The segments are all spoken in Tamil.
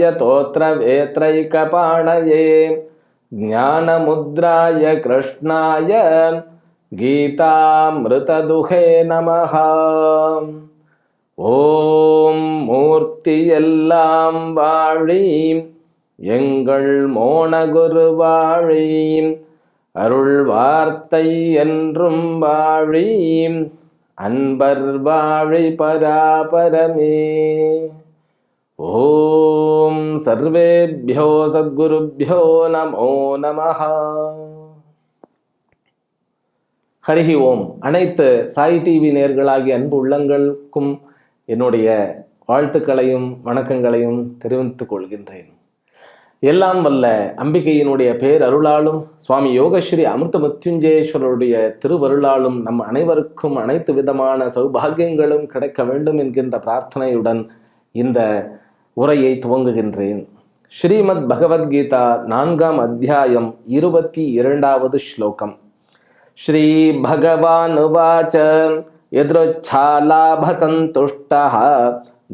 यतोत्रवेत्रैकपाणये ज्ञानमुद्राय कृष्णाय गीतामृतदुहे नमः ஓம் மூர்த்தி எல்லாம் வாழி எங்கள் மோனகுரு வாழி அருள் வார்த்தை என்றும் வாழி அன்பர் வாழி பராபரமே ஓம் சர்வேபியோ சத்குருபியோ நமோ நமஹ ஹரிஹி ஓம் அனைத்து சாய் டிவி நேர்களாகிய அன்பு உள்ளங்களுக்கும் என்னுடைய வாழ்த்துக்களையும் வணக்கங்களையும் தெரிவித்துக் கொள்கின்றேன். எல்லாம் வல்ல அம்பிகையினுடைய பேர் அருளாலும் சுவாமி யோகஸ்ரீ அமிர்த மத்யுஞ்சேஸ்வரருடைய திருவருளாலும் நம் அனைவருக்கும் அனைத்து விதமான சௌபாகியங்களும் கிடைக்க வேண்டும் என்கின்ற பிரார்த்தனையுடன் இந்த உரையை துவங்குகின்றேன் ஸ்ரீமத் பகவத்கீதா நான்காம் அத்தியாயம் இருபத்தி இரண்டாவது ஸ்லோகம் ஸ்ரீ பகவான் உவாச்ச यदृच्छालाभसन्तुष्टः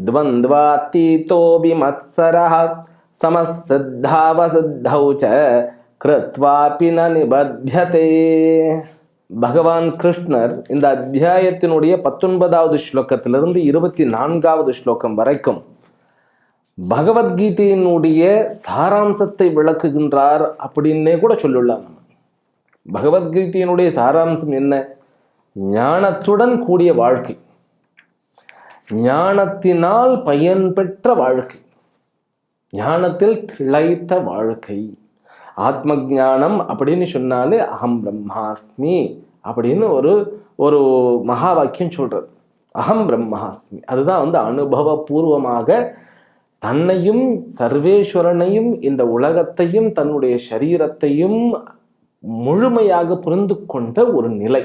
द्वन्द्वातीतो विमत्सरः समसिद्धावसिद्धौ च கிருத்வாபி ந நிபத்தியதே பகவான் கிருஷ்ணர் இந்த அத்தியாயத்தினுடைய பத்தொன்பதாவது ஸ்லோகத்திலிருந்து இருபத்தி நான்காவது ஸ்லோகம் வரைக்கும் பகவத்கீதையினுடைய சாராம்சத்தை விளக்குகின்றார் அப்படின்னே கூட சொல்லிடலாம் நம்ம. பகவத்கீதையினுடைய சாராம்சம் என்ன? ஞானத்துடன் கூடிய வாழ்க்கை. ஞானத்தினால் பயன்பெற்ற வாழ்க்கை. ஞானத்தில் திளைத்த வாழ்க்கை. ஆத்ம ஞானம் அப்படின்னு சொன்னாலே அகம் பிரம்மாஸ்மி அப்படின்னு ஒரு ஒரு மகா வாக்கியம் சொல்றது. அகம் பிரம்மாஸ்மி. அதுதான் வந்து அனுபவபூர்வமாக தன்னையும் சர்வேஸ்வரனையும் இந்த உலகத்தையும் தன்னுடைய சரீரத்தையும் முழுமையாக புரிந்து கொண்ட ஒரு நிலை.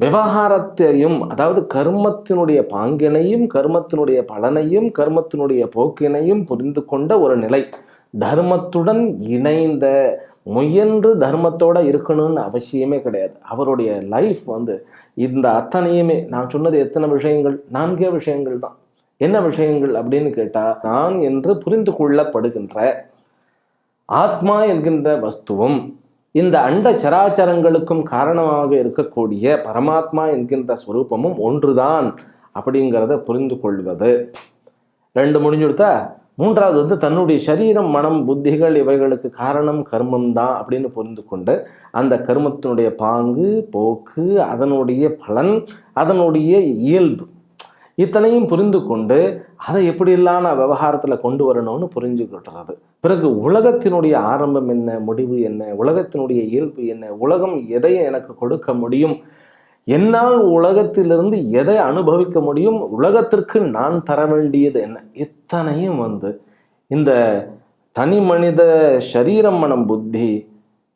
விவகாரத்தையும் அதாவது கர்மத்தினுடைய பாங்கினையும் கர்மத்தினுடைய பலனையும் கர்மத்தினுடைய போக்கினையும் புரிந்து கொண்ட ஒரு நிலை. தர்மத்துடன் இணைந்த முயன்று தர்மத்தோட இருக்கணும்னு அவசியமே கிடையாது. அவருடைய லைஃப் வந்து இந்த அத்தனையுமே நான் சொன்னது எத்தனை விஷயங்கள்? நான்கே விஷயங்கள் தான். என்ன விஷயங்கள் அப்படின்னு கேட்டால் நான் என்று புரிந்து கொள்ளப்படுகின்ற ஆத்மா என்கின்ற வஸ்துவும் இந்த அண்ட சராச்சரங்களுக்கும் காரணமாக இருக்கக்கூடிய பரமாத்மா என்கின்ற ஸ்வரூபமும் ஒன்றுதான் அப்படிங்கிறத புரிந்து கொள்வது. ரெண்டு முடிஞ்சுடுத்தா? மூன்றாவது வந்து தன்னுடைய சரீரம் மனம் புத்திகள் இவைகளுக்கு காரணம் கர்மம் தான் அப்படின்னு புரிந்து கொண்டு அந்த கர்மத்தினுடைய பாங்கு போக்கு அதனுடைய பலன் அதனுடைய இயல்பு இத்தனையும் புரிந்து கொண்டு அதை எப்படியெல்லாம் நான் விவகாரத்தில் கொண்டு வரணும்னு புரிஞ்சுக்கிட்டுறது. பிறகு உலகத்தினுடைய ஆரம்பம் என்ன முடிவு என்ன உலகத்தினுடைய இயல்பு என்ன உலகம் எதை எனக்கு கொடுக்க முடியும் என்னால் உலகத்திலிருந்து எதை அனுபவிக்க முடியும் உலகத்திற்கு நான் தர வேண்டியது என்ன இத்தனையும் வந்து இந்த தனி மனித சரீரம் மனம் புத்தி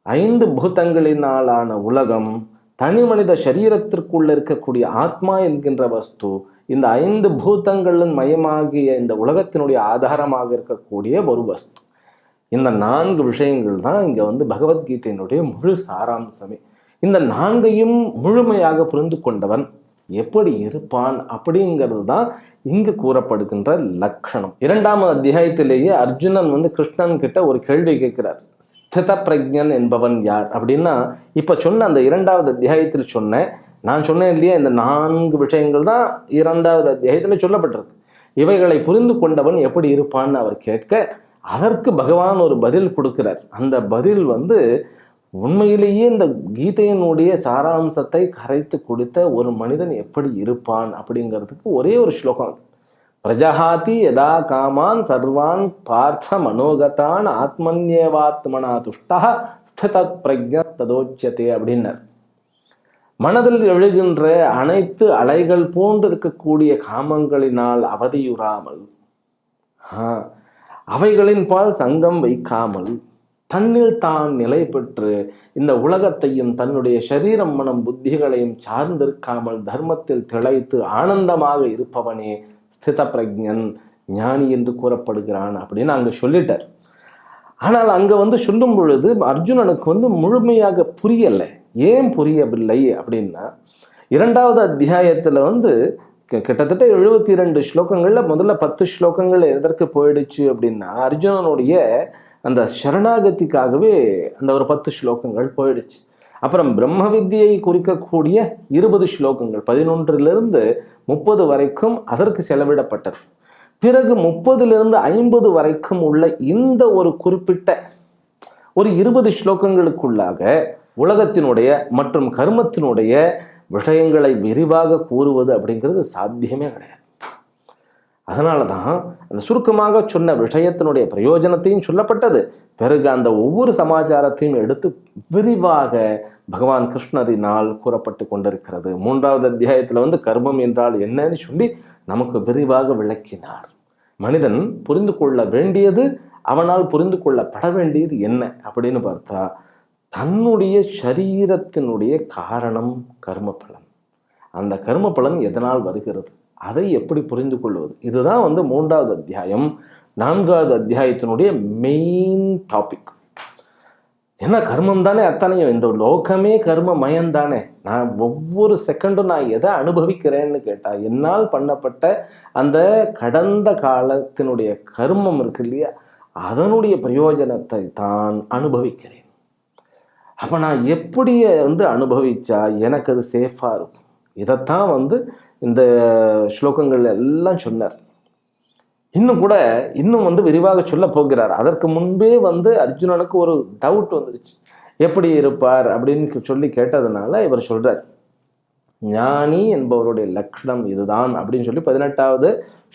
ஐந்து பூதங்களினாலான உலகம் தனி மனித சரீரத்திற்குள்ள இருக்கக்கூடிய ஆத்மா என்கின்ற வஸ்து இந்த ஐந்து பூதங்களின் மயமாகிய இந்த உலகத்தினுடைய ஆதாரமாக இருக்கக்கூடிய ஒரு வஸ்து. இந்த நான்கு விஷயங்கள் தான் இங்கே வந்து பகவத்கீதையினுடைய முழு சாராம்சமே. இந்த நான்கையும் முழுமையாக புரிந்து கொண்டவன் எப்படி இருப்பான் அப்படிங்கிறது தான் இங்கு கூறப்படுகின்ற லட்சணம் இரண்டாம் அத்தியாயத்திலேயே அர்ஜுனன் வந்து கிருஷ்ணன் கிட்ட ஒரு கேள்வி கேட்கிறார். ஸ்தித பிரஜன் என்பவன் யார்? அப்படின்னா இப்போ சொன்ன அந்த இரண்டாவது அத்தியாயத்தில் சொன்ன நான் சொன்னேன் இல்லையா இந்த நான்கு விஷயங்கள் தான் இரண்டாவது அத்தியாயத்தில் சொல்லப்பட்டிருக்கு. இவைகளை புரிந்து கொண்டவன் எப்படி இருப்பான்னு அவர் கேட்க அதற்கு பகவான் ஒரு பதில் கொடுக்கிறார். அந்த பதில் வந்து உண்மையிலேயே இந்த கீதையினுடைய சாராம்சத்தை கரைத்து கொடுத்த ஒரு மனிதன் எப்படி இருப்பான் அப்படிங்கிறதுக்கு ஒரே ஒரு ஸ்லோகம் பிரஜஹாதி யதா காமான் சர்வான் பார்த்த மனோகத்தான் ஆத்மன்யேவாத்மனா துஷ்டா ஸ்தித பிரஜஸ்ததோச்சியதே அப்படின்னார். மனதில் எழுகின்ற அனைத்து அலைகள் போன்றிருக்கக்கூடிய காமங்களினால் அவதியுறாமல் அவைகளின் பால் சங்கம் வைக்காமல் தன்னில் தான் நிலை பெற்று இந்த உலகத்தையும் தன்னுடைய சரீரம் மனம் புத்திகளையும் சார்ந்திருக்காமல் தர்மத்தில் திளைத்து ஆனந்தமாக இருப்பவனே ஸ்தித பிரஜன் ஞானி என்று கூறப்படுகிறான் அப்படின்னு அங்கே சொல்லிட்டார். ஆனால் அங்கே வந்து சொல்லும் பொழுது அர்ஜுனனுக்கு வந்து முழுமையாக புரியலை. ஏன் புரியவில்லை அப்படின்னா இரண்டாவது அத்தியாயத்தில் வந்து கிட்டத்தட்ட எழுபத்தி ரெண்டு ஸ்லோகங்களில் முதல்ல பத்து ஸ்லோகங்கள் எதற்கு போயிடுச்சு அப்படின்னா அர்ஜுனனுடைய அந்த சரணாகதிக்காகவே அந்த ஒரு பத்து ஸ்லோகங்கள் போயிடுச்சு. அப்புறம் பிரம்ம வித்தியை குறிக்கக்கூடிய இருபது ஸ்லோகங்கள் பதினொன்றிலிருந்து முப்பது வரைக்கும் அதற்கு செலவிடப்பட்டது. பிறகு முப்பதிலிருந்து ஐம்பது வரைக்கும் உள்ள இந்த ஒரு குறிப்பிட்ட ஒரு இருபது ஸ்லோகங்களுக்குள்ளாக உலகத்தினுடைய மற்றும் கர்மத்தினுடைய விஷயங்களை விரிவாக கூறுவது அப்படிங்கிறது சாத்தியமே கிடையாது. அதனால தான் அந்த சுருக்கமாக சொன்ன விஷயத்தினுடைய பிரயோஜனத்தையும் சொல்லப்பட்டது. பிறகு அந்த ஒவ்வொரு சமாச்சாரத்தையும் எடுத்து விரிவாக பகவான் கிருஷ்ணரினால் கூறப்பட்டு கொண்டிருக்கிறது. மூன்றாவது அத்தியாயத்தில் வந்து கர்மம் என்றால் என்னன்னு சொல்லி நமக்கு விரிவாக விளக்கினார். மனிதன் புரிந்து கொள்ள வேண்டியது அவனால் புரிந்து கொள்ளப்பட வேண்டியது என்ன அப்படின்னு பார்த்தா தன்னுடைய சரீரத்தினுடைய காரணம் கர்ம பலன் அந்த கர்ம பலன் எதனால் வருகிறது? அதை எப்படி புரிந்து கொள்வது? இதுதான் வந்து மூன்றாவது அத்தியாயம். நான்காவது அத்தியாயத்தினுடைய மெயின் டாபிக் என்ன கர்மம் தானே அத்தனையும் இந்த லோகமே கர்ம மயம் தானே நான் ஒவ்வொரு செகண்டும் நான் எதை அனுபவிக்கிறேன்னு கேட்டால் என்னால் பண்ணப்பட்ட அந்த கடந்த காலத்தினுடைய கர்மம் இருக்கு இல்லையா? அதனுடைய பிரயோஜனத்தை தான் அனுபவிக்கிறேன். அப்போ நான் எப்படி வந்து அனுபவித்தா எனக்கு அது சேஃபாக இருக்கும். இதைத்தான் வந்து இந்த ஸ்லோகங்கள் எல்லாம் சொன்னார். இன்னும் கூட இன்னும் வந்து விரிவாக சொல்ல போகிறார். அதற்கு முன்பே வந்து அர்ஜுனனுக்கு ஒரு டவுட் வந்துருச்சு. எப்படி இருப்பார் அப்படின்னு சொல்லி கேட்டதுனால இவர் சொல்கிறார் ஞானி என்பவருடைய லக்ஷணம் இதுதான் அப்படின்னு சொல்லி பதினெட்டாவது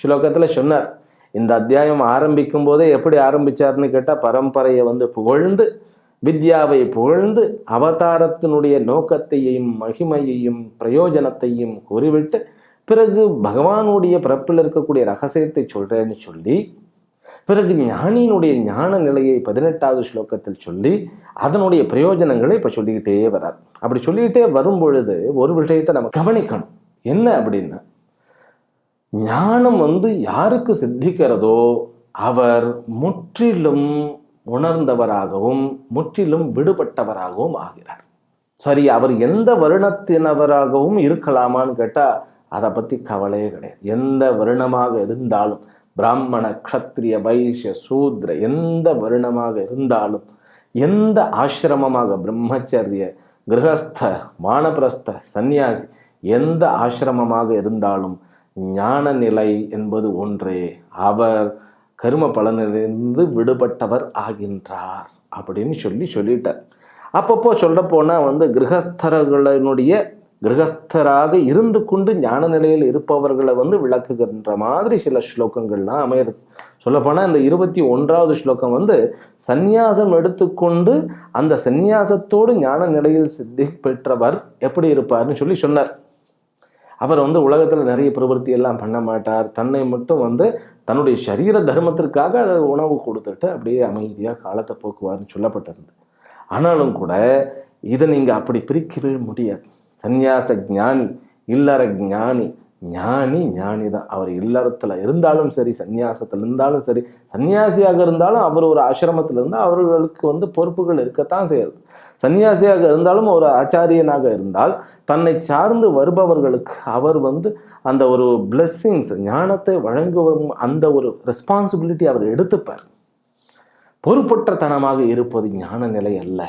ஸ்லோகத்தில் சொன்னார். இந்த அத்தியாயம் ஆரம்பிக்கும் போதே எப்படி ஆரம்பித்தார்னு கேட்டால் பரம்பரையை வந்து புகழ்ந்து வித்யாவை புகழ்ந்து அவதாரத்தினுடைய நோக்கத்தையும் மகிமையையும் பிரயோஜனத்தையும் கூறிவிட்டு பிறகு பகவானுடைய பிறப்பில் இருக்கக்கூடிய ரகசியத்தை சொல்றேன்னு சொல்லி பிறகு ஞானியினுடைய ஞான நிலையை பதினெட்டாவது ஸ்லோகத்தில் சொல்லி அதனுடைய பிரயோஜனங்களை இப்ப சொல்லிக்கிட்டே வரார். அப்படி சொல்லிக்கிட்டே வரும் பொழுது ஒரு விஷயத்தை நம்ம கவனிக்கணும். என்ன அப்படின்னா ஞானம் வந்து யாருக்கு சித்திக்கிறதோ அவர் முற்றிலும் உணர்ந்தவராகவும் முற்றிலும் விடுபட்டவராகவும் ஆகிறார். சரி அவர் எந்த வருணத்தினவராகவும் இருக்கலாமான்னு கேட்டா அதை பத்தி கவலையே கிடையாது. எந்த வருணமாக இருந்தாலும் பிராமண க்ஷத்ரிய வைஷ்ய சூத்ர எந்த வருணமாக இருந்தாலும் எந்த ஆசிரமமாக பிரம்மச்சரிய கிரகஸ்த வானபிரஸ்த சந்நியாசி எந்த ஆசிரமமாக இருந்தாலும் ஞான நிலை என்பது ஒன்றே. அவர் கரும பலனிலிருந்து விடுபட்டவர் ஆகின்றார் அப்படின்னு சொல்லி சொல்லிட்டார். அப்பப்போ சொல்ல போனால் வந்து கிரகஸ்தர்களினுடைய கிரகஸ்தராக இருந்து கொண்டு ஞான நிலையில் இருப்பவர்களை வந்து விளக்குகின்ற மாதிரி சில ஸ்லோகங்கள்லாம் அமையுது. சொல்லப்போனால் இந்த இருபத்தி ஒன்றாவது ஸ்லோகம் வந்து சந்நியாசம் எடுத்துக்கொண்டு அந்த சந்நியாசத்தோடு ஞான நிலையில் சித்தி பெற்றவர் எப்படி இருப்பார்னு சொல்லி சொன்னார். அவர் வந்து உலகத்தில் நிறைய பிரவൃத்தி எல்லாம் பண்ண மாட்டார். தன்னை மட்டும் வந்து தன்னுடைய சரீர தர்மத்திற்காக அதை உணவு கொடுத்துட்டு அப்படியே அமைதியாக காலத்தை போக்குவார்னு சொல்லப்பட்டிருந்து ஆனாலும் கூட இதை நீங்கள் அப்படி பிரிக்கவே முடியாது. சந்நியாச ஞானி இல்லற ஞானி ஞானி ஞானி தான். அவர் இல்லறத்தில் இருந்தாலும் சரி சந்நியாசத்தில் இருந்தாலும் சரி சன்னியாசியாக இருந்தாலும் அவர் ஒரு ஆசிரமத்தில் இருந்தால் அவர்களுக்கு வந்து பொறுப்புகள் இருக்கத்தான் செய்யறது சன்னியாசியாக இருந்தாலும் ஒரு ஆச்சாரியனாக இருந்தால் தன்னை சார்ந்து வருபவர்களுக்கு அவர் வந்து அந்த ஒரு பிளெஸ்ஸிங்ஸ் ஞானத்தை வழங்குவதும் அந்த ஒரு ரெஸ்பான்சிபிலிட்டி அவர் எடுத்துப்பார். பொறுப்பற்றத்தனமாக இருப்பது ஞான நிலை அல்ல.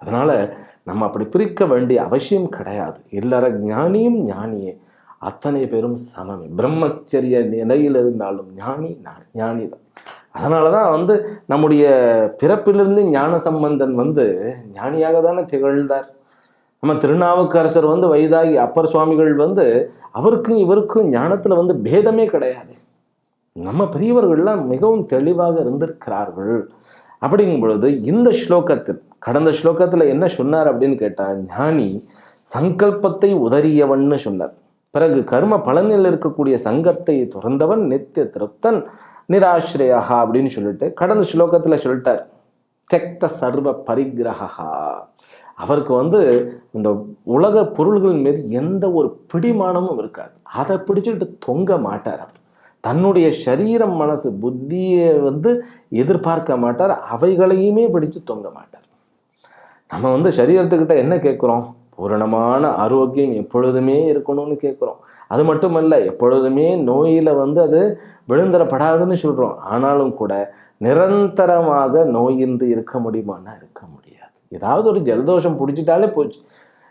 அதனால் நம்ம அப்படி பிரிக்க வேண்டிய அவசியம் கிடையாது. இல்லற ஞானியும் ஞானியே. அத்தனை பேரும் சமமே. பிரம்மச்சரிய நிலையில் இருந்தாலும் ஞானி ஞானி தான் அதனால தான் வந்து நம்முடைய பிறப்பிலிருந்து ஞான சம்பந்தன் வந்து ஞானியாக தானே திகழ்ந்தார். நம்ம திருநாவுக்கரசர் வந்து வயதாகி அப்பர் சுவாமிகள் வந்து அவருக்கும் இவருக்கும் ஞானத்தில் வந்து பேதமே கிடையாது. நம்ம பெரியவர்கள்லாம் மிகவும் தெளிவாக இருந்திருக்கிறார்கள். அப்படிங்கும் பொழுது இந்த ஸ்லோகத்தில் கடந்த ஸ்லோகத்தில் என்ன சொன்னார் அப்படின்னு கேட்டால் ஞானி சங்கல்பத்தை உதறியவன்னு சொன்னார். பிறகு கர்ம பலனில் இருக்கக்கூடிய சங்கத்தை துறந்தவன் நித்திய திருப்தன் நிராசிரயா அப்படின்னு சொல்லிட்டு கடந்த ஸ்லோகத்தில் சொல்லிட்டார். தெக்த சர்வ பரிகிரகா அவருக்கு வந்து இந்த உலக பொருள்கள் மீது எந்த ஒரு பிடிமானமும் இருக்காது. அதை பிடிச்சிட்டு தொங்க மாட்டார் அவர். தன்னுடைய சரீரம் மனசு புத்தியை வந்து எதிர்பார்க்க மாட்டார். அவைகளையுமே பிடிச்சு தொங்க மாட்டார். நம்ம வந்து சரீரத்துக்கிட்ட என்ன கேட்குறோம்? பூரணமான ஆரோக்கியம் எப்பொழுதுமே இருக்கணும்னு கேட்குறோம். அது மட்டுமல்ல எப்பொழுதுமே நோயில் வந்து அது விழுந்தரப்படாதுன்னு சொல்கிறோம் ஆனாலும் கூட நிரந்தரமாக நோயின்றி இருக்க முடியுமானா இருக்க முடியாது. ஏதாவது ஒரு ஜலதோஷம் பிடிச்சிட்டாலே போச்சு.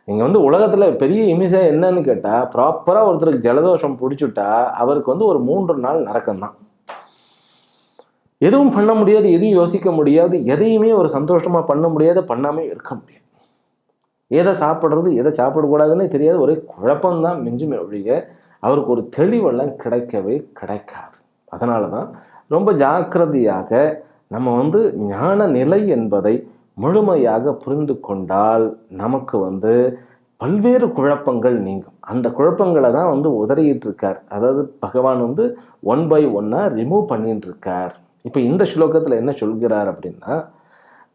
நீங்கள் வந்து உலகத்தில் பெரிய இமிசை என்னன்னு கேட்டால் ப்ராப்பராக ஒருத்தருக்கு ஜலதோஷம் பிடிச்சிட்டா அவருக்கு வந்து ஒரு மூன்று நாள் நரக்கம்தான் எதுவும் பண்ண முடியாது எதுவும் யோசிக்க முடியாது எதையுமே ஒரு சந்தோஷமாக பண்ண முடியாது பண்ணாமல் இருக்க முடியாது. எதை சாப்பிட்றது எதை சாப்பிடக்கூடாதுன்னே தெரியாது. ஒரே குழப்பம்தான் மிஞ்சுமே ஒழிய அவருக்கு ஒரு தெளிவெல்லாம் கிடைக்கவே கிடைக்காது. அதனால தான் ரொம்ப ஜாக்கிரதையாக நம்ம வந்து ஞான நிலை என்பதை முழுமையாக புரிந்து கொண்டால் நமக்கு வந்து பல்வேறு குழப்பங்கள் நீங்கும். அந்த குழப்பங்களை தான் வந்து உதறிட்டு இருக்கார் அதாவது பகவான் வந்து ஒன் பை ஒன்னாக ரிமூவ் பண்ணிட்டு இருக்கார் இப்போ இந்த ஸ்லோகத்தில் என்ன சொல்கிறார் அப்படின்னா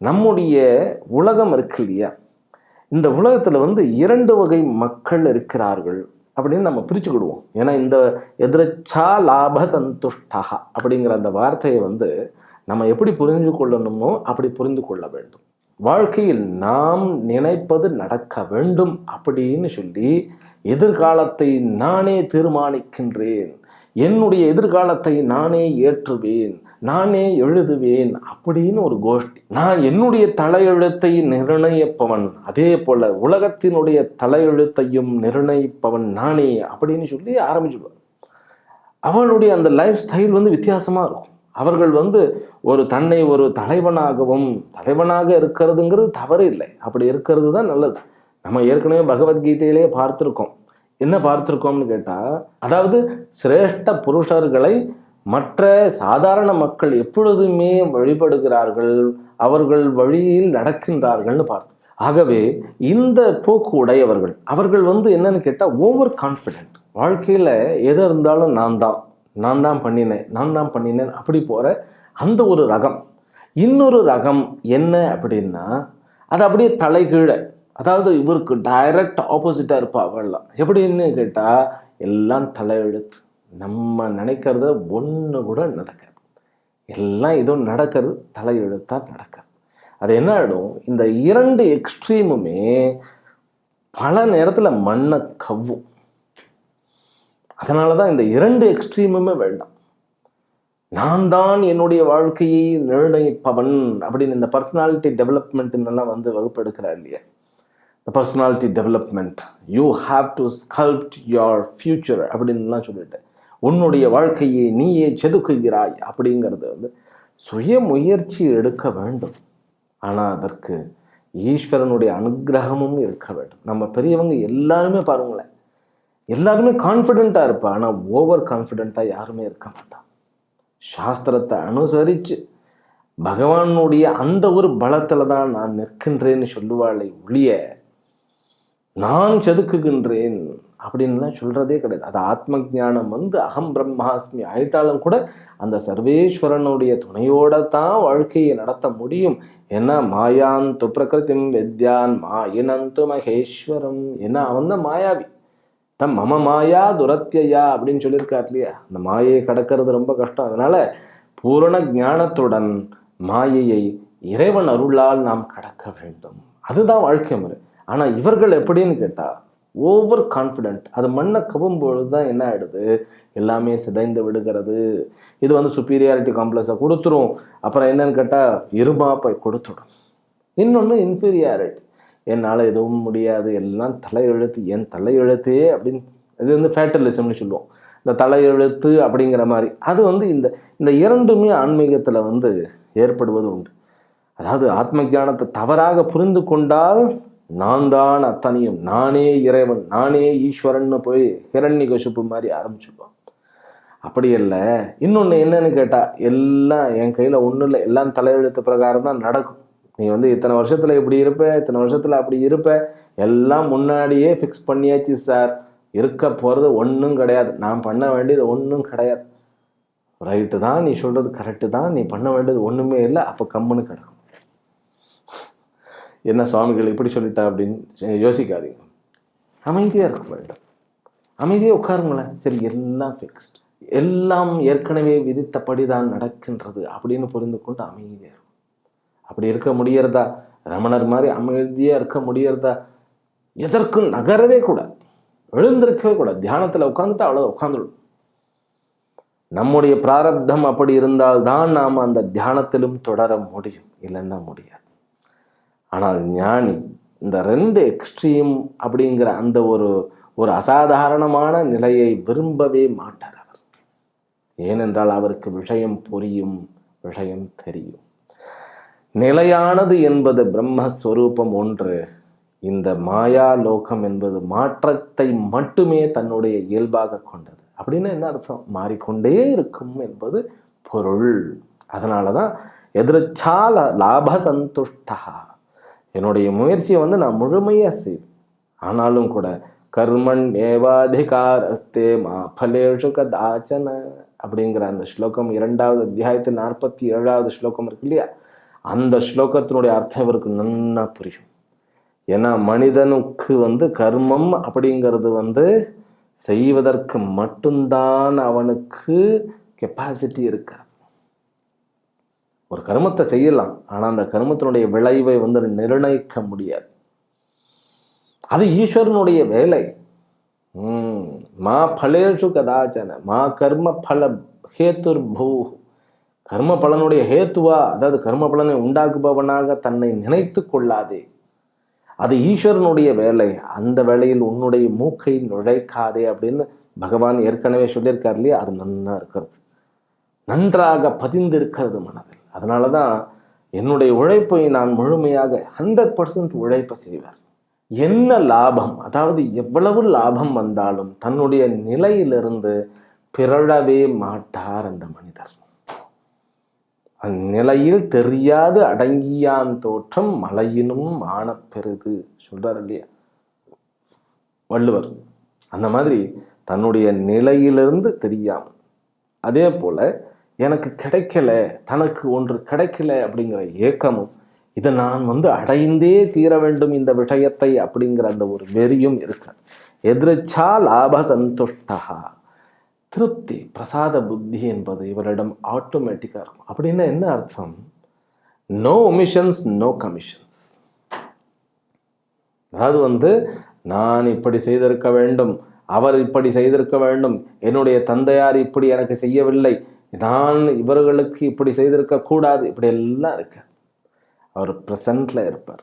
நம்முடைய உலகம் இருக்கு இல்லையா? இந்த உலகத்தில் வந்து இரண்டு வகை மக்கள் இருக்கிறார்கள் அப்படின்னு நம்ம பிரிச்சுக்கிடுவோம். ஏன்னா இந்த எதிர்ச்சா லாப சந்துஷ்டா அப்படிங்கிற அந்த வார்த்தையை வந்து நம்ம எப்படி புரிந்து கொள்ளணுமோ அப்படி புரிந்து கொள்ள வேண்டும். வாழ்க்கையில் நாம் நினைப்பது நடக்க வேண்டும் அப்படின்னு சொல்லி எதிர்காலத்தை நானே தீர்மானிக்கின்றேன். என்னுடைய எதிர்காலத்தை நானே ஏற்றுவேன். நானே எழுதுவேன் அப்படின்னு ஒரு கோஷ்டி. நான் என்னுடைய தலையெழுத்தை நிர்ணயிப்பவன் அதே போல உலகத்தினுடைய தலையெழுத்தையும் நிர்ணயிப்பவன் நானே அப்படின்னு சொல்லி ஆரம்பிச்சுடுவார். அவளுடைய அந்த லைஃப் ஸ்டைல் வந்து வித்தியாசமாக இருக்கும். அவர்கள் வந்து ஒரு தன்னை ஒரு தலைவனாகவும் தலைவனாக இருக்கிறதுங்கிறது தவறு இல்லை. அப்படி இருக்கிறது தான் நல்லது. நம்ம ஏற்கனவே பகவத்கீதையிலேயே பார்த்துருக்கோம். என்ன பார்த்துருக்கோம்னு கேட்டால் அதாவது சிரேஷ்ட புருஷர்களை மற்ற சாதாரண மக்கள் எப்பொழுதுமே வழிபடுகிறார்கள் அவர்கள் வழியில் நடக்கின்றார்கள்னு பார்த்தோம் ஆகவே இந்த போக்கு உடையவர்கள் அவர்கள் வந்து என்னன்னு கேட்டால் ஓவர் கான்ஃபிடென்ட் வாழ்க்கையில் எது இருந்தாலும் நான் தான் நான் தான் பண்ணினேன் நான் தான் பண்ணினேன் அப்படி போகிற அந்த ஒரு ரகம். இன்னொரு ரகம் என்ன அப்படின்னா அது அப்படியே தலைகீழ அதாவது இவருக்கு டைரக்ட் ஆப்போசிட்டாக இருப்பாள் அவள்லாம். எப்படின்னு கேட்டால் எல்லாம் தலையெழுத்து நம்ம நினைக்கிறத ஒன்று கூட நடக்காது. எல்லாம் ஏதோ நடக்கிறது தலையெழுத்தாக நடக்காது. அது என்ன ஆகிடும் இந்த இரண்டு எக்ஸ்ட்ரீமுமே பல நேரத்தில் மண்ணை கவ்வும். அதனால தான் இந்த இரண்டு எக்ஸ்ட்ரீமுமே வேண்டாம். நான் தான் என்னுடைய வாழ்க்கையை நிர்ணயிப்பவன் அப்படின்னு இந்த பர்சனாலிட்டி டெவலப்மெண்ட்னெல்லாம் வந்து வகுப்பு எடுக்கிறார் இல்லையா இந்த personality development you have to sculpt your future அப்படின்லாம் சொல்லிட்டு. உன்னுடைய வாழ்க்கையை நீயே செதுக்குகிறாய் அப்படிங்கிறது வந்து சுய முயற்சி எடுக்க வேண்டும். ஆனால் அதற்கு ஈஸ்வரனுடைய அனுகிரகமும் இருக்க வேண்டும். நம்ம பெரியவங்க எல்லாருமே பாருங்களேன் எல்லாருமே கான்ஃபிடெண்ட்டாக இருப்பா. ஆனால் ஓவர் கான்ஃபிடெண்ட்டாக யாருமே இருக்க மாட்டான் சாஸ்திரத்தை அனுசரித்து பகவானுடைய அந்த ஒரு பலத்தில் தான் நான் நிற்கின்றேன்னு சொல்லுவாளை ஒழிய நான் செதுக்குகின்றேன் அப்படின்லாம் சொல்கிறதே கிடையாது. அது ஆத்ம ஞானம் வந்து அகம் பிரம்மாஸ்மி. ஆயிட்டாலும் கூட அந்த சர்வேஸ்வரனுடைய துணையோட தான் வாழ்க்கையை நடத்த முடியும். ஏன்னா மாயான் பிரகிருதிம் வித்யான் மாயினந்து மகேஸ்வரம். ஏன்னா அவன் தான் மாயாவி. தான் மம மாயா துரத்தியா அப்படின்னு சொல்லியிருக்கார் இல்லையா? அந்த மாயையை கடக்கிறது ரொம்ப கஷ்டம். அதனால பூரண ஞானத்துடன் மாயையை இறைவன் அருளால் நாம் கடக்க வேண்டும். அதுதான் வாழ்க்கை முறை. ஆனால் இவர்கள் எப்படின்னு கேட்டால் ஓவர் கான்ஃபிடென்ட் அது மண்ணை கவும் பொழுது தான் என்ன ஆகிடுது எல்லாமே சிதைந்து விடுகிறது. இது வந்து சுப்பீரியாரிட்டி காம்ப்ளெக்ஸை கொடுத்துரும். அப்புறம் என்னன்னு கேட்டால் இருமாப்பை கொடுத்துடும். இன்னொன்று இன்ஃபீரியாரிட்டி என்னால் எதுவும் முடியாது. எல்லாம் தலையெழுத்து என் தலையெழுத்தே அப்படின்னு இது வந்து ஃபேட்டலிசம்னு சொல்லுவோம். இந்த தலையெழுத்து அப்படிங்கிற மாதிரி. அது வந்து இந்த இந்த இரண்டுமே ஆன்மீகத்தில் வந்து ஏற்படுவது உண்டு. அதாவது ஆத்ம ஜானத்தை தவறாக புரிந்து கொண்டால் நான் தான் அத்தனையும். நானே இறைவன் நானே ஈஸ்வரன்னு போய் ஹிரண்ய கசுப்பு மாதிரி ஆரம்பிச்சுடுவான் அப்படி இல்லை. இன்னொன்று என்னன்னு கேட்டால் எல்லாம் என் கையில் ஒன்றும் இல்லை. எல்லாம் தலையெழுத்து பிரகாரம் தான் நடக்கும். நீ வந்து இத்தனை வருஷத்தில் இப்படி இருப்ப இத்தனை வருஷத்தில் அப்படி இருப்ப எல்லாம் முன்னாடியே ஃபிக்ஸ் பண்ணியாச்சு சார் இருக்க போகிறது ஒன்றும் கிடையாது. நான் பண்ண வேண்டியது ஒன்றும் கிடையாது. ரைட்டு தான் நீ சொல்கிறது கரெக்டு தான். நீ பண்ண வேண்டியது ஒன்றுமே இல்லை. அப்போ கம்முன்னு கிடக்கும். என்ன சுவாமிகள் இப்படி சொல்லிட்டா அப்படின்னு யோசிக்காதீங்க. அமைதியா இருக்க வேண்டும் அமைதியாக உட்காருங்களேன் சரி எல்லாம் ஃபிக்ஸ்ட் எல்லாம் ஏற்கனவே விதித்தபடி தான் நடக்கின்றது அப்படின்னு புரிந்து கொண்டு அமைதியா இருக்கும் அப்படி இருக்க முடியறதா? ரமணர் மாதிரி அமைதியா இருக்க முடியறதா? எதற்கும் நகரவே கூடாது. எழுந்திருக்கவே கூடாது. தியானத்துல உட்காந்துட்டு அவ்வளோ உட்காந்துடும் நம்முடைய பிராரப்தம் அப்படி இருந்தால் தான் நாம் அந்த தியானத்திலும் தொடர முடியும். இல்லைன்னா முடியாது. ஆனால் ஞானி இந்த ரெண்டு எக்ஸ்ட்ரீம் அப்படிங்கிற அந்த ஒரு ஒரு அசாதாரணமான நிலையை விரும்பவே மாட்டார் அவர். ஏனென்றால் அவருக்கு விஷயம் புரியும் விஷயம் தெரியும். நிலையானது என்பது பிரம்மஸ்வரூபம் ஒன்று. இந்த மாயா லோகம் என்பது மாற்றத்தை மட்டுமே தன்னுடைய இயல்பாக கொண்டது. அப்படின்னு என்ன அர்த்தம்? மாறிக்கொண்டே இருக்கும் என்பது பொருள். அதனால தான் எதிர்ச்சால லாப சந்துஷ்டா என்னுடைய முயற்சியை வந்து நான் முழுமையாக செய்வேன். ஆனாலும் கூட கர்மன் ஏவாதிகாரஸ்தே மா பலேஷு கதாச்சன அப்படிங்கிற அந்த ஸ்லோகம் இரண்டாவது அத்தியாயத்தில் நாற்பத்தி ஏழாவது ஸ்லோகம் இருக்கு இல்லையா? அந்த ஸ்லோகத்தினுடைய அர்த்தம் இவருக்கு நன்னா புரியும். ஏன்னா மனிதனுக்கு வந்து கர்மம் அப்படிங்கிறது வந்து செய்வதற்கு மட்டும்தான் அவனுக்கு கெப்பாசிட்டி இருக்கிறது ஒரு கருமத்தை செய்யலாம் ஆனால் அந்த கருமத்தினுடைய விளைவை வந்து நிர்ணயிக்க முடியாது. அது ஈஸ்வரனுடைய வேலை. மா பலேஷு கதாச்சன மா கர்ம பல ஹேத்துர் பூ. கர்ம பலனுடைய ஹேத்துவா அதாவது கர்ம பலனை உண்டாக்குபவனாக தன்னை நினைத்து கொள்ளாதே. அது ஈஸ்வரனுடைய வேலை. அந்த வேலையில் உன்னுடைய மூக்கை நுழைக்காதே அப்படின்னு பகவான் ஏற்கனவே சொல்லியிருக்கார் இல்லையா? அது நன்னா இருக்கிறது. நன்றாக பதிந்திருக்கிறது மனதில். அதனால தான் என்னுடைய உழைப்பை நான் முழுமையாக ஹண்ட்ரட் பர்சன்ட் உழைப்பை செய்வார் என்ன லாபம்? அதாவது எவ்வளவு லாபம் வந்தாலும் தன்னுடைய நிலையிலிருந்து பிறழவே மாட்டார் அந்த மனிதர். அந்நிலையில் தெரியாது அடங்கியான் தோற்றம் மலையினும் ஆனப்பெருது சொல்றார் இல்லையா? வள்ளுவர். அந்த மாதிரி தன்னுடைய நிலையிலிருந்து தெரியாமல் அதே போல எனக்கு கிடைக்கல தனக்கு ஒன்று கிடைக்கல அப்படிங்கிற ஏக்கமும் இதை நான் வந்து அடைந்தே தீர வேண்டும் இந்த விஷயத்தை அப்படிங்கிற அந்த ஒரு வெறியும் இருக்காது எதிர்ச்சா லாப சந்துஷ்டா திருப்தி பிரசாத புத்தி என்பது இவரிடம் ஆட்டோமேட்டிக்காக இருக்கும். அப்படின்னா என்ன அர்த்தம்? நோ ஒமிஷன்ஸ் நோ கமிஷன்ஸ் அதாவது வந்து நான் இப்படி செய்திருக்க வேண்டும் அவர் இப்படி செய்திருக்க வேண்டும் என்னுடைய தந்தையார் இப்படி எனக்கு செய்யவில்லை நான் இவர்களுக்கு இப்படி செய்திருக்கக்கூடாது இப்படி எல்லாம் இருக்கு. அவர் ப்ரெசண்டில் இருப்பார்.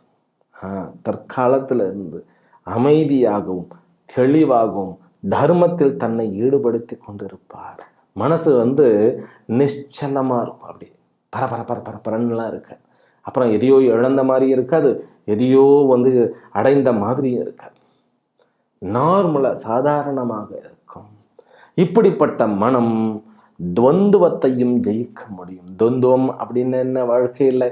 தற்காலத்தில் இருந்து அமைதியாகவும் தெளிவாகவும் தர்மத்தில் தன்னை ஈடுபடுத்தி கொண்டிருப்பார். மனசு வந்து நிச்சலமாக இருக்கும் அப்படி. பர பர பர பர இருக்கு. அப்புறம் எதையோ இழந்த மாதிரி இருக்காது. எதையோ வந்து அடைந்த மாதிரியும் இருக்காது. நார்மலாக சாதாரணமாக இருக்கும். இப்படிப்பட்ட மனம் துவந்துவத்தையும் ஜெயிக்க முடியும். துவந்துவம் அப்படின்னு என்ன வாழ்க்கையில்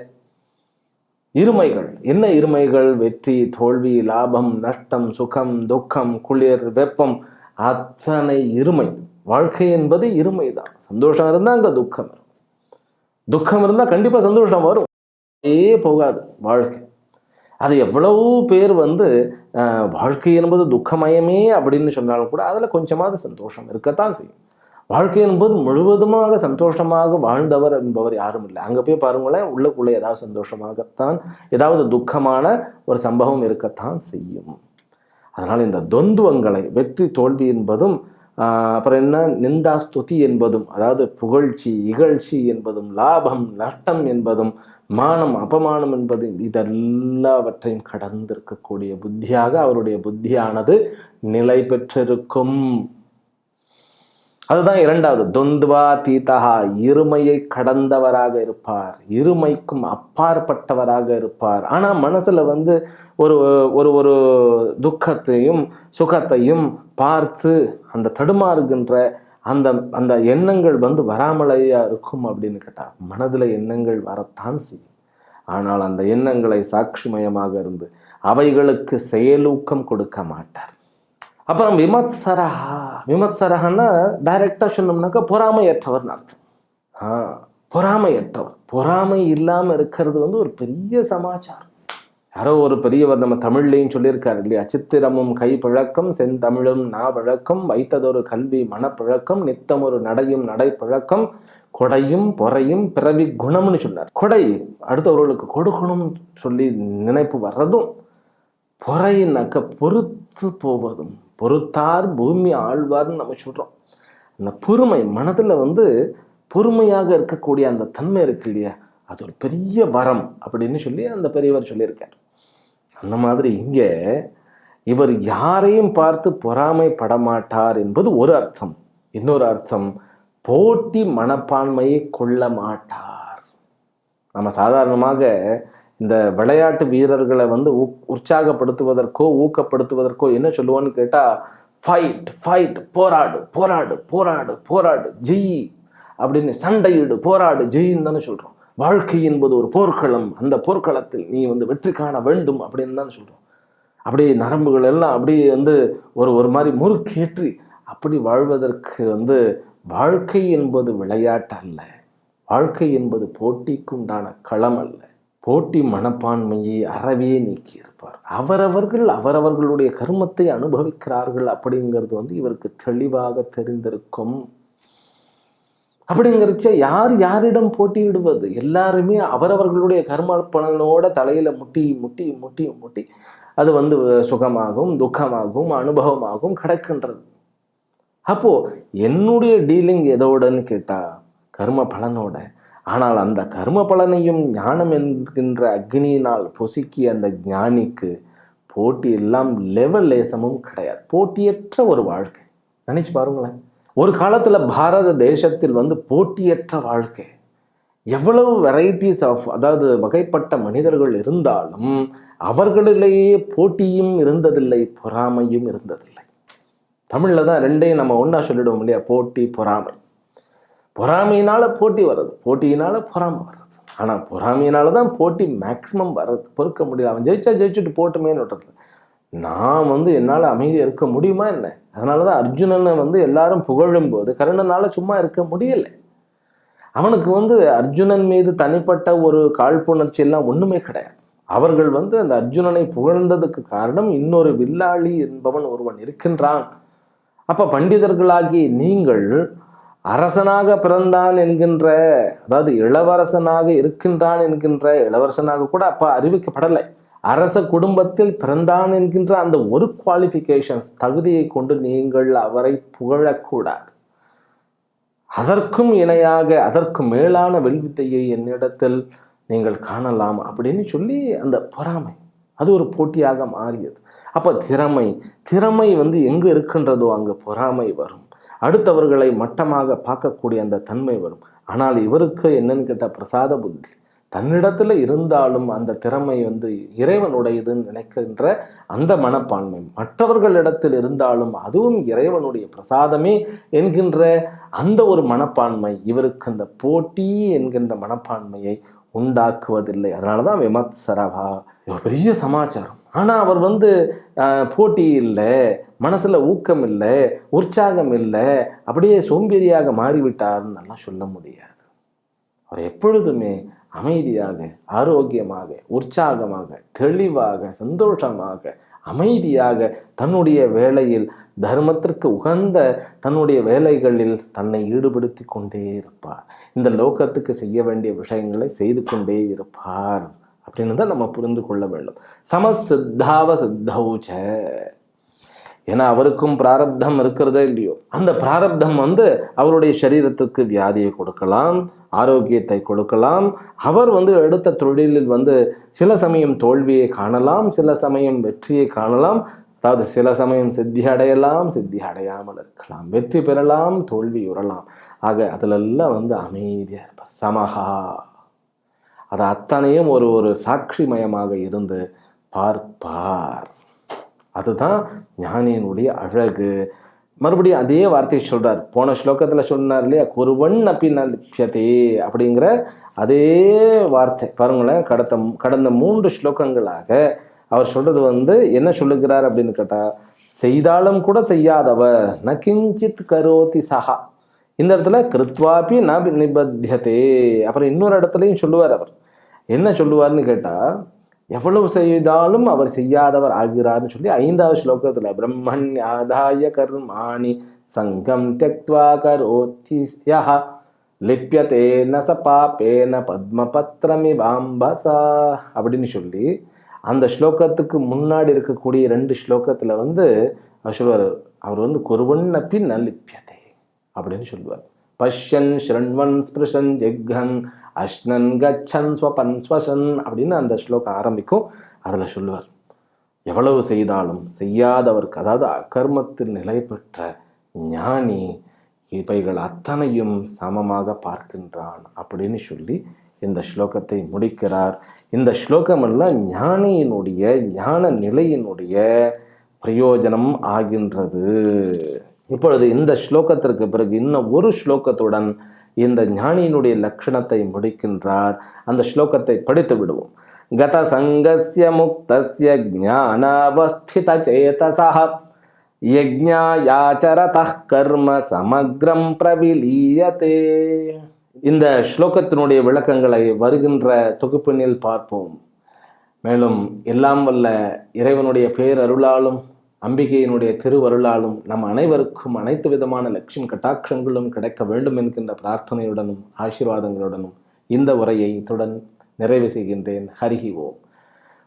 இருமைகள். என்ன இருமைகள்? வெற்றி தோல்வி லாபம் நஷ்டம் சுகம் துக்கம் குளிர் வெப்பம். அத்தனை இருமை. வாழ்க்கை என்பது இருமை தான் சந்தோஷம் இருந்தால் அங்கே துக்கம் இருக்கும் துக்கம் இருந்தால் கண்டிப்பாக சந்தோஷம் வரும். ஏ போகாது வாழ்க்கை. அது எவ்வளவு பேர் வந்து வாழ்க்கை என்பது துக்கமயமே அப்படின்னு சொன்னாலும் கூட அதில் கொஞ்சமாவது சந்தோஷம் இருக்கத்தான் செய்யும். வாழ்க்கை என்பது முழுவதுமாக சந்தோஷமாக வாழ்ந்தவர் என்பவர் யாரும் இல்லை. அங்கே போய் பாருங்களேன் உள்ளுக்குள்ளே ஏதாவது சந்தோஷமாகத்தான் ஏதாவது துக்கமான ஒரு சம்பவம் இருக்கத்தான் செய்யும். அதனால் இந்த தொந்துவங்களை வெற்றி தோல்வி என்பதும் அப்புறம் என்ன? நிந்தா ஸ்துதி என்பதும் அதாவது புகழ்ச்சி இகழ்ச்சி என்பதும் லாபம் நஷ்டம் என்பதும் மானம் அபமானம் என்பது இதெல்லாவற்றையும் கடந்திருக்கக்கூடிய புத்தியாக அவருடைய புத்தியானது நிலை பெற்றிருக்கும். அதுதான் இரண்டாவது. தொந்துவா தீதஹா இருமையை கடந்தவராக இருப்பார். இருமைக்கும் அப்பாற்பட்டவராக இருப்பார். ஆனால் மனசில் வந்து ஒரு ஒரு ஒரு துக்கத்தையும் சுகத்தையும் பார்த்து அந்த தடுமாறுகின்ற அந்த அந்த எண்ணங்கள் வந்து வராமலையாக இருக்கும் அப்படின்னு கேட்டால் மனதில் எண்ணங்கள் வரத்தான் செய்யும். ஆனால் அந்த எண்ணங்களை சாட்சிமயமாக இருந்து அவைகளுக்கு செயலூக்கம் கொடுக்க மாட்டார். அப்புறம் விமத்சரஹா. விமத்சரஹன்னா டைரக்டா சொன்னோம்னாக்கா பொறாமையற்றவர்னு அர்த்தம். ஆ பொறாமையற்றவர். பொறாமை இல்லாம இருக்கிறது வந்து ஒரு பெரிய சமாச்சாரம். யாரோ ஒரு பெரியவர் நம்ம தமிழ்லையும் சொல்லியிருக்காரு இல்லையா? சித்திரமும் கைப்பழக்கம் செந்தமிழும் நாவழக்கம் வைத்ததொரு கல்வி மனப்பழக்கம் நித்தம் ஒரு நடையும் நடைப்பழக்கம் கொடையும் பொறையும் பிறவி குணம்னு சொன்னார். கொடை அடுத்தவர்களுக்கு கொடுக்கணும்னு சொல்லி நினைப்பு வர்றதும் பொறையினாக்க பொறுத்து போவதும் பொறுத்தார் பூமி ஆழ்வார்னு நம்ம சொல்றோம். அந்த பொறுமை மனதுல வந்து பொறுமையாக இருக்கக்கூடிய அந்த தன்மை இருக்கு இல்லையா? அது ஒரு பெரிய வரம் அப்படின்னு சொல்லி அந்த பெரியவர் சொல்லியிருக்கார். அந்த மாதிரி இங்கே இவர் யாரையும் பார்த்து பொறாமைப்பட மாட்டார் என்பது ஒரு அர்த்தம். இன்னொரு அர்த்தம் போட்டி மனப்பான்மையை கொள்ள மாட்டார். நம்ம சாதாரணமாக இந்த விளையாட்டு வீரர்களை வந்து உற்சாகப்படுத்துவதற்கோ ஊக்கப்படுத்துவதற்கோ என்ன சொல்லுவோன்னு கேட்டால் ஃபைட் ஃபைட் போராடு போராடு போராடு போராடு ஜெய் அப்படின்னு சண்டையிடு போராடு ஜெயின்னு தானே சொல்கிறோம் வாழ்க்கை என்பது ஒரு போர்க்களம். அந்த போர்க்களத்தில் நீ வந்து வெற்றி காண வேண்டும் அப்படின்னு தானே சொல்கிறோம் அப்படியே நரம்புகள் எல்லாம் அப்படியே வந்து ஒரு ஒரு மாதிரி முறுக்கேற்றி அப்படி வாழ்வதற்கு வந்து வாழ்க்கை என்பது விளையாட்டு அல்ல வாழ்க்கை என்பது போட்டிக்குண்டான களம் அல்ல. போட்டி மனப்பான்மையை அறவே நீக்கி இருப்பார். அவரவர்கள் அவரவர்களுடைய கர்மத்தை அனுபவிக்கிறார்கள் அப்படிங்கிறது வந்து இவருக்கு தெளிவாக தெரிந்திருக்கும். அப்படிங்கிறச்ச யார் யாரிடம் போட்டியிடுவது எல்லாருமே அவரவர்களுடைய கர்ம பலனோட தலையில முட்டி முட்டி முட்டி முட்டி அது வந்து சுகமாகவும் துக்கமாகவும் அனுபவமாகவும் கிடக்கின்றது. அப்போது என்னுடைய டீலிங் எதோடன்னு கேட்டால் கர்ம பலனோட. ஆனால் அந்த கர்ம பலனையும் ஞானம் என்கின்ற அக்னியினால் பொசுக்கிய அந்த ஞானிக்கு போட்டி எல்லாம் லெவல் லேசமும் கிடையாது. போட்டியற்ற ஒரு வாழ்க்கை. நினச்சி பாருங்களேன். ஒரு காலத்தில் பாரத தேசத்தில் வந்து போட்டியற்ற வாழ்க்கை. எவ்வளவு வெரைட்டிஸ் ஆஃப் அதாவது வகைப்பட்ட மனிதர்கள் இருந்தாலும் அவர்களிலேயே போட்டியும் இருந்ததில்லை பொறாமையும் இருந்ததில்லை. தமிழில் தான் ரெண்டையும் நம்ம ஒன்றா சொல்லிடுவோம் இல்லையா? போட்டி பொறாமை. பொறாமையினால் போட்டி வர்றது போட்டியினால் பொறாமை வர்றது. ஆனால் பொறாமையினால தான் போட்டி மேக்சிமம் வர்றது. பொறுக்க முடியல. அவன் ஜெயிச்சா ஜெயிச்சுட்டு போட்டுமேன்னு விட்டுறது. நான் வந்து என்னால் அமைதியாக இருக்க முடியுமா என்ன? அதனால தான் அர்ஜுனனை வந்து எல்லாரும் புகழும் போது கருணனால் சும்மா இருக்க முடியலை. அவனுக்கு வந்து அர்ஜுனன் மீது தனிப்பட்ட ஒரு காழ்ப்புணர்ச்சி எல்லாம் ஒன்றுமே கிடையாது. அவர்கள் வந்து அந்த அர்ஜுனனை புகழ்ந்ததுக்கு காரணம் இன்னொரு வில்லாளி என்பவன் ஒருவன் இருக்கின்றான். அப்போ பண்டிதர்களாகி நீங்கள் அரசனாக பிறந்தான் என்கின்ற அதாவது இளவரசனாக இருக்கின்றான் என்கின்ற இளவரசனாக கூட அப்போ அறிவிக்கப்படலை. அரச குடும்பத்தில் பிறந்தான் என்கின்ற அந்த ஒரு குவாலிஃபிகேஷன்ஸ் தகுதியை கொண்டு நீங்கள் அவரை புகழக்கூடாது. அதற்கும் இணையாக அதற்கு மேலான வெல்வித்தையை என்னிடத்தில் நீங்கள் காணலாம் அப்படின்னு சொல்லி அந்த பொறாமை அது ஒரு போட்டியாக மாறியது. அப்போ திறமை திறமை வந்து எங்கே இருக்கின்றதோ அங்கு பொறாமை வரும். அடுத்தவர்களை மட்டமாக பார்க்கக்கூடிய அந்த தன்மை வரும். ஆனால் இவருக்கு என்னன்னு கேட்டால் பிரசாத புத்தி. தன்னிடத்தில் இருந்தாலும் அந்த திறமை வந்து இறைவனுடையதுன்னு நினைக்கின்ற அந்த மனப்பான்மை. மற்றவர்களிடத்தில் இருந்தாலும் அதுவும் இறைவனுடைய பிரசாதமே என்கின்ற அந்த ஒரு மனப்பான்மை இவருக்கு அந்த போட்டி என்கின்ற மனப்பான்மையை உண்டாக்குவதில்லை. அதனால தான் விமத்சரவா. சரவா பெரிய சமாச்சாரம். ஆனால் அவர் வந்து போட்டி இல்லை மனசில் ஊக்கம் இல்லை உற்சாகம் இல்லை அப்படியே சோம்பேறியாக மாறிவிட்டார்னு நல்லா சொல்ல முடியாது. அவர் எப்பொழுதுமே அமைதியாக ஆரோக்கியமாக உற்சாகமாக தெளிவாக சந்தோஷமாக அமைதியாக தன்னுடைய வேலையில் தர்மத்திற்கு உகந்த தன்னுடைய வேலைகளில் தன்னை ஈடுபடுத்தி கொண்டே இருப்பார். இந்த லோகத்துக்கு செய்ய வேண்டிய விஷயங்களை செய்து கொண்டே இருப்பார். அப்படின்னு தான் நம்ம புரிந்து கொள்ள வேண்டும். சமசித்தாவ சித்தௌச்ச. ஏன்னா அவருக்கும் பிராரப்தம் இருக்கிறதே இல்லையோ அந்த பிராரப்தம் வந்து அவருடைய சரீரத்துக்கு வியாதியை கொடுக்கலாம் ஆரோக்கியத்தை கொடுக்கலாம். அவர் வந்து எடுத்த தொழிலில் வந்து சில சமயம் தோல்வியை காணலாம் சில சமயம் வெற்றியை காணலாம். அதாவது சில சமயம் சித்தி அடையலாம் சித்தி அடையாமல் இருக்கலாம் வெற்றி பெறலாம் தோல்வி உறலாம். ஆக அதிலெல்லாம் வந்து அமைதியாக இருப்பார். சமஹா. அது அத்தனையும் ஒரு ஒரு சாட்சிமயமாக இருந்து பார்ப்பார். அதுதான் ஞானியினுடைய அழகு. மறுபடியும் அதே வார்த்தையை சொல்கிறார் போன ஸ்லோகத்தில் சொன்னார் இல்லையா? குருவன் அப்பினே லிப்யதே அப்படிங்கிற அதே வார்த்தை. பாருங்களேன் கடத்த கடந்த மூன்று ஸ்லோகங்களாக அவர் சொல்கிறது வந்து என்ன சொல்லுகிறார் அப்படின்னு கேட்டால் செய்தாலும் கூட செய்யாதவர் ந கிஞ்சித் கரோதி சஹா. இந்த இடத்துல கிருத்வாபி ந நிபத்தியதே அப்புறம் இன்னொரு இடத்துலையும் சொல்லுவார் அவர். என்ன சொல்லுவார்னு கேட்டால் எவ்வளவு செய்தாலும் அவர் செய்யாதவர் ஆகிறார்னு சொல்லி ஐந்தாவது ஸ்லோகத்தில் பிரம்மன் ஆதாய கர்மாணி சங்கம் தியக்வா கரோதி யஹ லிப்யதே ந ச பாபேன பத்மபத்ரமிவாம்பசா. அப்படின்னு சொல்லி அந்த ஸ்லோகத்துக்கு முன்னாடி இருக்கக்கூடிய ரெண்டு ஸ்லோகத்தில் வந்து அவர் சொல்வார் அவர் வந்து குருவன் பின் ந லிப்யதே அப்படின்னு சொல்லுவார். பஷ்யன் ஸ்ரண்வன் ஸ்பிருஷன் ஜெக்ரன் அஷ்ணன் கச்சன் ஸ்வபன் ஸ்வசன் அப்படின்னு அந்த ஸ்லோகம் ஆரம்பிக்கும். அதில் சொல்லுவார் எவ்வளவு செய்தாலும் செய்யாதவருக்கு அதாவது அகர்மத்தில் நிலை பெற்ற ஞானி இவைகள் அத்தனையும் சமமாக பார்க்கின்றான் அப்படின்னு சொல்லி இந்த ஸ்லோகத்தை முடிக்கிறார். இந்த ஸ்லோகமெல்லாம் ஞானியினுடைய ஞான நிலையினுடைய பிரயோஜனம் ஆகின்றது. இப்பொழுது இந்த ஸ்லோகத்திற்கு பிறகு இன்னும் ஒரு ஸ்லோகத்துடன் இந்த ஞானியினுடைய லட்சணத்தை முடிக்கின்றார். அந்த ஸ்லோகத்தை படித்து விடுவோம். கத சங்கசிய முக்தஸ்ய ஞானாவஸ்தித சேதசா யஜ்ஞாயாச்சரத கர்ம சமக்ரம் பிரவிலீயதே இந்த ஸ்லோகத்தினுடைய விளக்கங்களை வருகின்ற தொகுப்பினில் பார்ப்போம். மேலும் எல்லாம் வல்ல இறைவனுடைய பேரருளாலும் அம்பிகையினுடைய திருவருளாலும் நம் அனைவருக்கும் அனைத்து விதமான லட்சுமி கட்டாட்சங்களும் கிடைக்க வேண்டும் என்கின்ற பிரார்த்தனையுடனும் ஆசீர்வாதங்களுடனும் இந்த உரையை இத்துடன் நிறைவு செய்கின்றேன். ஹரிஹி ஓம்.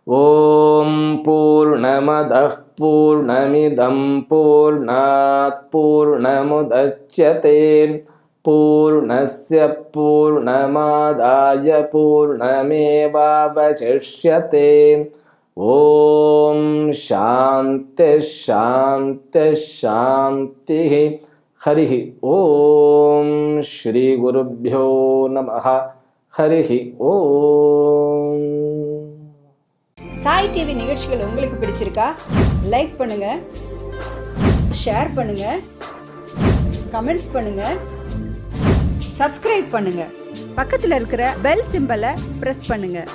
ஓம் பூர்ணமத பூர்ணமிதம் பூர்ணாத் பூர்ணமுதட்சதே பூர்ணஸ்ய பூர்ணமாதாய ஓம் சாந்த சாந்த சாந்தி. ஹரிஹி. ஓம் ஸ்ரீ குருப்பியோ நம ஹரிஹி. ஓம். சாய் டிவி நிகழ்ச்சிகள் உங்களுக்கு பிடிச்சிருக்கா? லைக் பண்ணுங்க ஷேர் பண்ணுங்க கமெண்ட்ஸ் பண்ணுங்க சப்ஸ்கிரைப் பண்ணுங்க. பக்கத்தில் இருக்கிற பெல் சிம்பலை ப்ரெஸ் பண்ணுங்கள்